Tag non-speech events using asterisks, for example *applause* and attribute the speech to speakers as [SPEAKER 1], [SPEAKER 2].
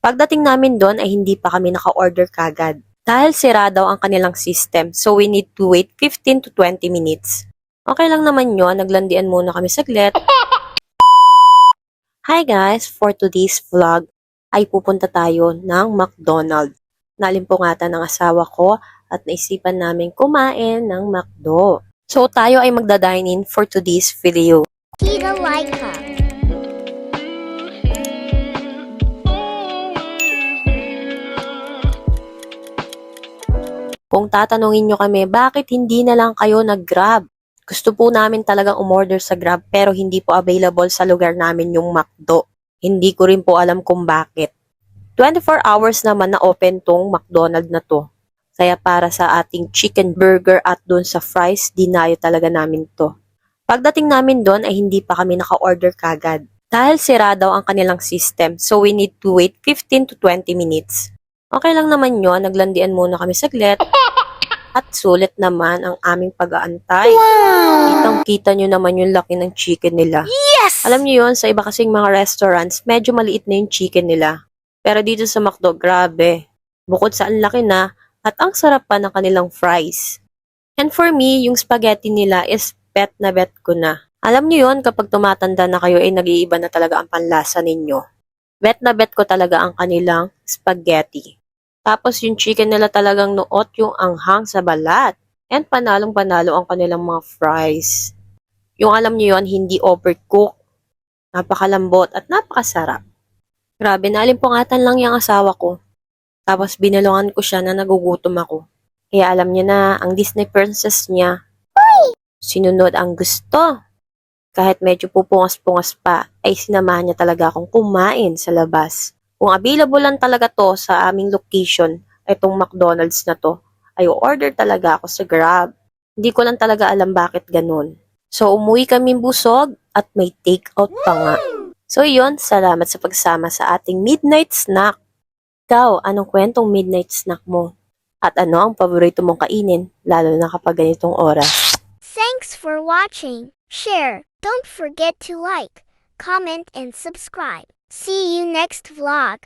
[SPEAKER 1] Pagdating namin doon ay hindi pa kami naka-order kagad. Dahil sira daw ang kanilang system, so we need to wait 15 to 20 minutes. Okay lang naman yun, naglandian muna kami saglit. *laughs* Hi guys, for today's vlog ay pupunta tayo ng McDonald's. Nalimpungatan ng asawa ko at naisipan namin kumain ng McDo. So tayo ay magda-dine in for today's video.
[SPEAKER 2] Tita Laika.
[SPEAKER 1] Kung tatanungin nyo kami, bakit hindi na lang kayo nag-grab? Gusto po namin talagang umorder sa Grab pero hindi po available sa lugar namin yung McDo. Hindi ko rin po alam kung bakit. 24 hours naman na open tong McDonald na to. Kaya para sa ating chicken burger at doon sa fries, dinayo talaga namin to. Pagdating namin doon ay hindi pa kami naka-order kagad. Dahil sira daw ang kanilang system, so we need to wait 15 to 20 minutes. Okay lang naman yun, naglandian muna kami saglit. At sulit naman ang aming pag-aantay. Kitang kita nyo naman yung laki ng chicken nila.
[SPEAKER 2] Yes!
[SPEAKER 1] Alam nyo yun, sa iba kasing mga restaurants, medyo maliit na yung chicken nila. Pero dito sa McDo, grabe. Bukod sa ang laki na, at ang sarap pa ng kanilang fries. And for me, yung spaghetti nila is bet na bet ko na. Alam nyo yun, kapag tumatanda na kayo, ay nag-iiba na talaga ang panlasa ninyo. Bet na bet ko talaga ang kanilang spaghetti. Tapos yung chicken nila talagang nuot yung anghang sa balat. And panalong panalo ang kanilang mga fries. Yung alam nyo yun, hindi overcooked. Napakalambot at napakasarap. Grabe, nalimpungatan lang yung asawa ko. Tapos binalungan ko siya na nagugutom ako. Kaya alam niya na, ang Disney princess niya, sinunod ang gusto. Kahit medyo pupungas-pungas pa, ay sinamahan niya talaga akong kumain sa labas. Kung available lang talaga to sa aming location, itong McDonald's na to, ay order talaga ako sa Grab. Hindi ko lang talaga alam bakit ganun. So, umuwi kami busog at may take-out pa nga. So, yun, salamat sa pagsama sa ating midnight snack. Ikaw, anong kwentong midnight snack mo? At ano ang paborito mong kainin, lalo na kapag ganitong oras?
[SPEAKER 2] Thanks for watching. Share. Don't forget to like, comment, and subscribe. See you next vlog.